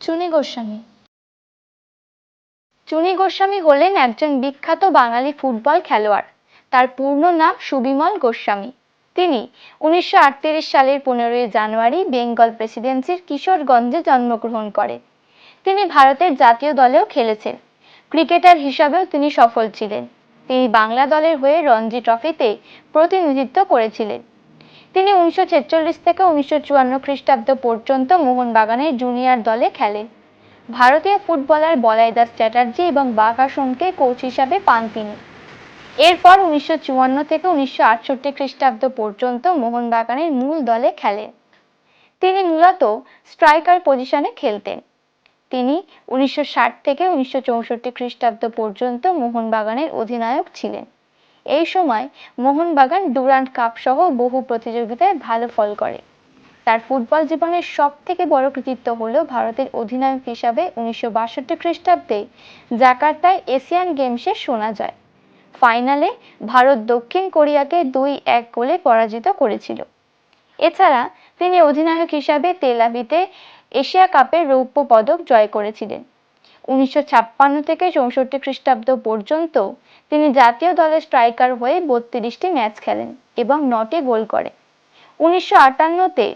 চুনি গোস্বামী। চুনি গোস্বামী হলেন একজন বিখ্যাত বাঙালি ফুটবল খেলোয়াড়। তার পূর্ণ নাম সুবিমল গোস্বামী। তিনি উনিশশো সালের পনেরোই জানুয়ারি বেঙ্গল প্রেসিডেন্সির কিশোরগঞ্জে জন্মগ্রহণ করেন। তিনি ভারতের জাতীয় দলেও খেলেছেন। ক্রিকেটার হিসাবেও তিনি সফল ছিলেন। তিনি বাংলা দলের হয়ে রঞ্জি ট্রফিতে প্রতিনিধিত্ব করেছিলেন। তিনি উনিশশো ছেচল্লিশ থেকে উনিশশো চুয়ান্ন খ্রিস্টাব্দ পর্যন্ত মোহনবাগানের জুনিয়র দলে খেলেন। ভারতীয় ফুটবলার বলাই দাস চ্যাটার্জি এবং বাঘ আসনকে কোচ হিসাবে পান তিনি। এরপর উনিশশো চুয়ান্ন থেকে উনিশশো আটষট্টি খ্রিস্টাব্দ পর্যন্ত মোহনবাগানের মূল দলে খেলেন। তিনি মূলত স্ট্রাইকার পজিশনে খেলতেন। তিনি উনিশশো ষাট থেকে উনিশশো চৌষট্টি খ্রিস্টাব্দ পর্যন্ত মোহনবাগানের অধিনায়ক ছিলেন। এই সময় মোহনবাগান ডুরান্ট কাপ সহ বহু প্রতিযোগিতায় ভালো ফল করে। তার ফুটবল জীবনের সব থেকে বড় কৃতিত্ব হল ভারতের অধিনায়ক হিসাবে উনিশশো বাষট্টি খ্রিস্টাব্দে জাকার্তায় এশিয়ান গেমসে শোনা যায়। ফাইনালে ভারত দক্ষিণ কোরিয়াকে দুই এক গোলে পরাজিত করেছিল। এছাড়া তিনি অধিনায়ক হিসাবে তেলাবিতে এশিয়া কাপের রৌপ্য পদক জয় করেছিলেন। উনিশশো ছাপ্পান্ন থেকে চৌষট্টি খ্রিস্টাব্দ পর্যন্ত তিনি জাতীয় দলের স্ট্রাইকার হয়ে বত্রিশটি ম্যাচ খেলেন এবং নটি গোল করে। উনিশশো আটান্নতে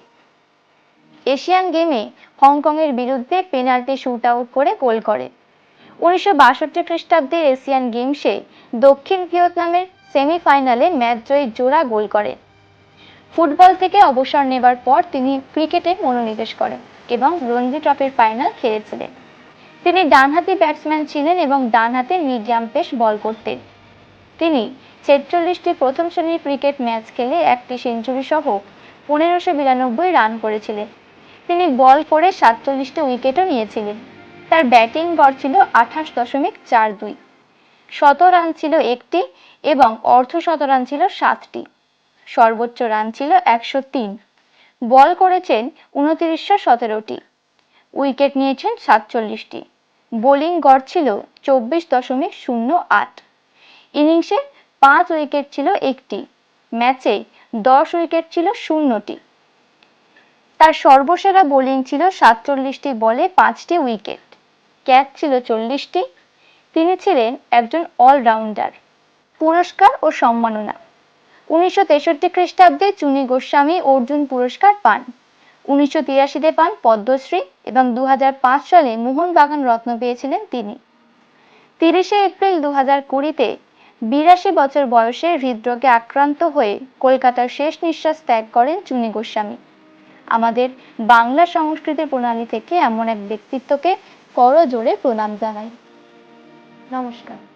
এশিয়ান গেমে হংকংয়ের বিরুদ্ধে পেনাল্টি শুট আউট করে গোল করে। উনিশশো বাষট্টি খ্রিস্টাব্দের এশিয়ান গেমসে দক্ষিণ ভিয়েতনামের সেমিফাইনালে ম্যাচ জয়ী জোড়া গোল করেন ফুটবল থেকে অবসর নেবার পর তিনি ক্রিকেটে মনোনিবেশ করেন এবং রঞ্জি ট্রফির ফাইনাল খেলেছিলেন। তিনি ডানহাতি ব্যাটসম্যান ছিলেন এবং ডানহাতে মিডিয়াম পেস বল করতেন। তিনি ছেচল্লিশটি প্রথম শ্রেণির ক্রিকেট ম্যাচ খেলে একটি সেঞ্চুরি সহ পনেরোশো বিরানব্বই রান করেছিলেন। তিনি বল করে সাতচল্লিশটি উইকেটও নিয়েছিলেন। তার ব্যাটিং গড় ছিল আঠাশ দশমিক চার দুই। শত রান ছিল একটি এবং অর্ধ শত রান ছিল সাতটি। সর্বোচ্চ রান ছিল একশো তিন। বল করেছেন উনত্রিশশো সতেরোটি। উইকেট নিয়েছেন সাতচল্লিশটি। বোলিং গড় ছিল চব্বিশ দশমিক শূন্য আট। ইনিংসে পাঁচ উইকেট ছিল একটি, ম্যাচে দশ উইকেট ছিল শূন্যটি। তার সর্বসেরা বোলিং ছিল সাতচল্লিশটি বলে পাঁচটি উইকেট, ক্যাচ ছিল চল্লিশটি, তিনি ছিলেন একজন অলরাউন্ডার। পুরস্কার ও সম্মাননা। উনিশশো তেষট্টি খ্রিস্টাব্দে চুনি গোস্বামী অর্জুন পুরস্কার পান। উনিশশো তিরাশিতে পান পদ্মশ্রী এবং দু হাজার পাঁচ সালে মোহনবাগান রত্ন পেয়েছিলেন তিনি। তিরিশে এপ্রিল দু হাজার কুড়িতে বিরাশি বছর বয়সে হৃদরোগে আক্রান্ত হয়ে কলকাতার শেষ নিঃশ্বাস ত্যাগ করেন চুনি গোস্বামী। আমাদের বাংলা সংস্কৃতির প্রণালী থেকে এমন এক ব্যক্তিত্বকে করজোড়ে প্রণাম জানাই। নমস্কার।